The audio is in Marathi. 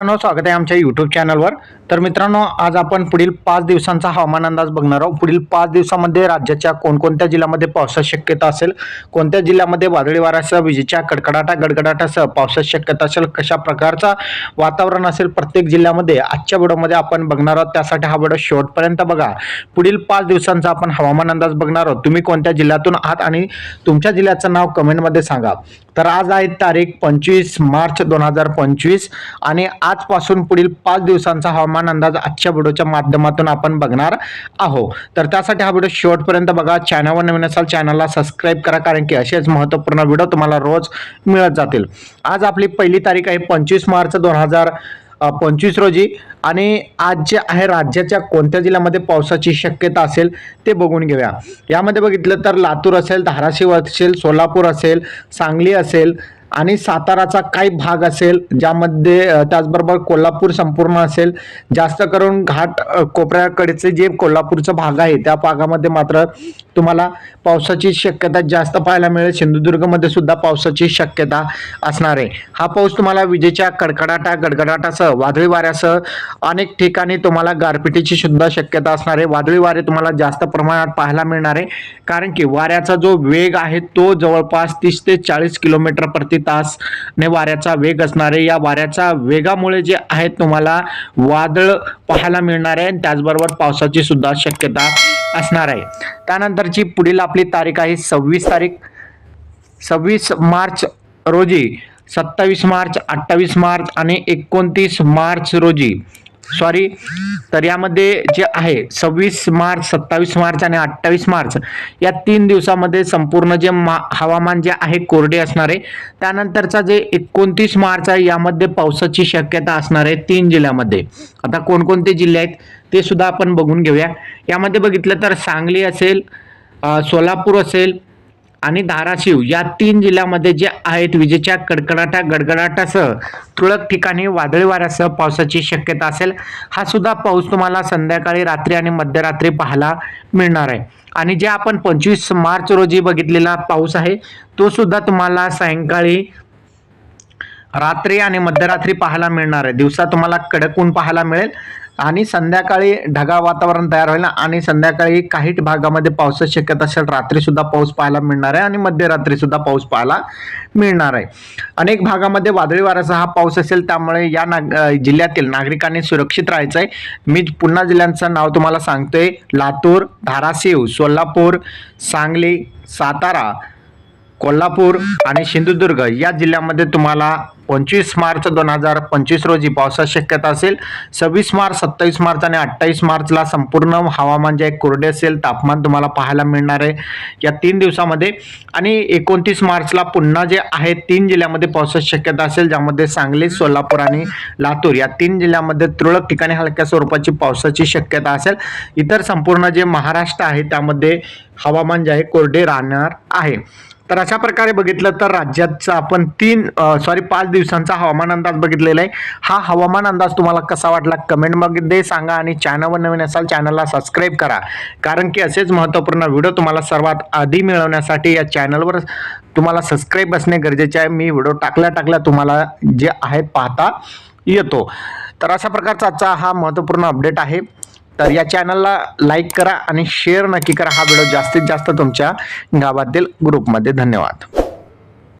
मित्रांनो स्वागत आहे आमच्या यूट्यूब चॅनलवर तर मित्रांनो आज आपण पुढील पाच दिवसांचा हवामान अंदाज बघणार आहोत. पुढील पाच दिवसामध्ये राज्याच्या कोणकोणत्या जिल्ह्यामध्ये पावसाची शक्यता असेल कोणत्या जिल्ह्यामध्ये वादळी वाऱ्यासह विजेच्या कडकडाटा गडगडाटासह पावसाची शक्यता असेल कशा प्रकारचा वातावरण असेल प्रत्येक जिल्ह्यामध्ये आजच्या व्हिडिओमध्ये आपण बघणार आहोत. त्यासाठी हा व्हिडिओ शेवटपर्यंत बघा. पुढील पाच दिवसांचा आपण हवामान अंदाज बघणार आहोत. तुम्ही कोणत्या जिल्ह्यातून आहात आणि तुमच्या जिल्ह्याचं नाव कमेंटमध्ये सांगा. तर आज आहे तारीख पंचवीस मार्च दोन हजार पंचवीस आणि आजपासून पुढील पाच दिवसांचा हवामान अंदाज आजच्या व्हिडिओच्या माध्यमातून आपण बघणार आहोत. तर त्यासाठी हा व्हिडिओ शेवटपर्यंत बघा. चॅनलवर नवीन असाल चॅनलला सबस्क्राईब करा कारण की असेच महत्त्वपूर्ण व्हिडिओ तुम्हाला रोज मिळत जातील. आज आपली पहिली तारीख आहे पंचवीस मार्च दोन हजार पंचवीस रोजी. आणि आज जे आहे राज्याच्या कोणत्या जिल्ह्यामध्ये पावसाची शक्यता असेल ते बघून घेऊया. यामध्ये बघितलं तर लातूर असेल धाराशिव असेल सोलापूर असेल सांगली असेल आणि साताराचा काही भाग असेल ज्यामध्ये त्याचबरोबर कोल्हापूर संपूर्ण असेल जास्त करून घाट कोपऱ्याकडचे जे कोल्हापूरचा भाग आहे त्या भागामध्ये मात्र तुम्हाला पावसाची शक्यता जास्त पाहायला मिळेल. सिंधुदुर्गमध्ये सुद्धा पावसाची शक्यता असणार आहे. हा पाऊस तुम्हाला विजेच्या कडकडाटा गडगडाटासह वादळी वाऱ्यासह अनेक ठिकाणी तुम्हाला गारपिटीची सुद्धा शक्यता असणार आहे. वादळी वारे तुम्हाला जास्त प्रमाणात पाहायला मिळणार आहे. कारण की वाऱ्याचा जो वेग आहे तो जवळपास तीस ते चाळीस किलोमीटर प्रति तास ने वाऱ्याचा वेग असणार आहे या वाऱ्याच्या वेगामुळे जे आहे तुम्हाला वादळ पाहायला मिळणार आहे आणि त्याचबरोबर पावसाची सुद्धा शक्यता असणार आहे. त्यानंतरची पुढील आपली तारीख आहे सव्वीस तारीख. सव्वीस मार्च रोजी सत्तावीस मार्च अठ्ठावीस मार्च आणि एकोणतीस मार्च रोजी सॉरी तर यामध्ये जे आहे सव्वीस मार्च सत्तावीस मार्च आणि अठ्ठावीस मार्च या तीन दिवसामध्ये संपूर्ण जे मा हवामान जे आहे कोरडे असणार आहे. त्यानंतरचा जे एकोणतीस मार्च आहे यामध्ये पावसाची शक्यता असणार आहे तीन जिल्ह्यामध्ये. आता कोणकोणते जिल्हे आहेत ते सुद्धा आपण बघून घेऊया. यामध्ये बघितलं तर सांगली असेल सोलापूर असेल आणि धाराशिव या तीन जिल्ह्यामध्ये जे आहेत विजेच्या कडकडाटा गडगडाटासह तुरळक ठिकाणी वादळी वाऱ्यासह पावसाची शक्यता असेल हा सुद्धा पाऊस तुम्हाला संध्याकाळी रात्री आणि मध्यरात्री पाहायला मिळणार आहे. आणि जे आपण पंचवीस मार्च रोजी बघितलेला पाऊस आहे तो सुद्धा तुम्हाला सायंकाळी रात्री आणि मध्यरात्री पाहायला मिळणार आहे. दिवसा तुम्हाला कडक ऊन पाहायला मिळेल. आणि संध्याकाळी ढगाळ वातावरण तयार होईल आणि संध्याकाळी काही भागामध्ये पावसाची शक्यता असेल रात्री सुद्धा पाऊस पाहायला मिळणार आहे आणि मध्यरात्री सुद्धा पाऊस पाहायला मिळणार आहे. अनेक भागामध्ये वादळी वाऱ्याचा हा पाऊस असेल त्यामुळे या नाग जिल्ह्यातील नागरिकांनी सुरक्षित राहायचं आहे. मी पुन्हा जिल्ह्यांचं नाव तुम्हाला सांगतोय. लातूर धाराशिव सोलापूर सांगली सातारा कोल्हापूर आणि सिंधुदुर्ग या जिल्ह्यामध्ये तुम्हाला पंचवीस मार्च दोन हजार पंचवीस रोजी पावसाची शक्यता असेल. सव्वीस मार्च सत्तावीस मार्च आणि अठ्ठावीस मार्चला संपूर्ण हवामान जे आहे कोरडे असेल तापमान तुम्हाला पाहायला मिळणार आहे या तीन दिवसामध्ये. आणि एकोणतीस मार्चला पुन्हा जे आहे तीन जिल्ह्यामध्ये पावसाची शक्यता असेल ज्यामध्ये सांगली सोलापूर आणि लातूर या तीन जिल्ह्यामध्ये तुरळक ठिकाणी हलक्या स्वरूपाची पावसाची शक्यता असेल. इतर संपूर्ण जे महाराष्ट्र आहे त्यामध्ये हवामान जे आहे कोरडे राहणार आहे. तर अशा प्रकारे बघितलं तर राज्याचा आपण तीन सॉरी पाच दिवसांचा हवामान अंदाज बघितलेला आहे. हा हवामान अंदाज तुम्हाला कसा वाटला कमेंटमध्ये सांगा आणि चॅनलवर नवीन असाल चॅनलला सबस्क्राईब करा. कारण की असेच महत्त्वपूर्ण व्हिडिओ तुम्हाला सर्वात आधी मिळवण्यासाठी या चॅनलवर तुम्हाला सबस्क्राईब असणे गरजेचे आहे. मी व्हिडिओ टाकल्या टाकल्या तुम्हाला जे आहे पाहता येतो. तर अशा प्रकारचा आजचा हा महत्त्वपूर्ण अपडेट आहे. तर या चॅनलला लाईक करा आणि शेअर नक्की करा. हा व्हिडिओ जास्तीत जास्त तुमच्या गावातील ग्रुपमध्ये धन्यवाद.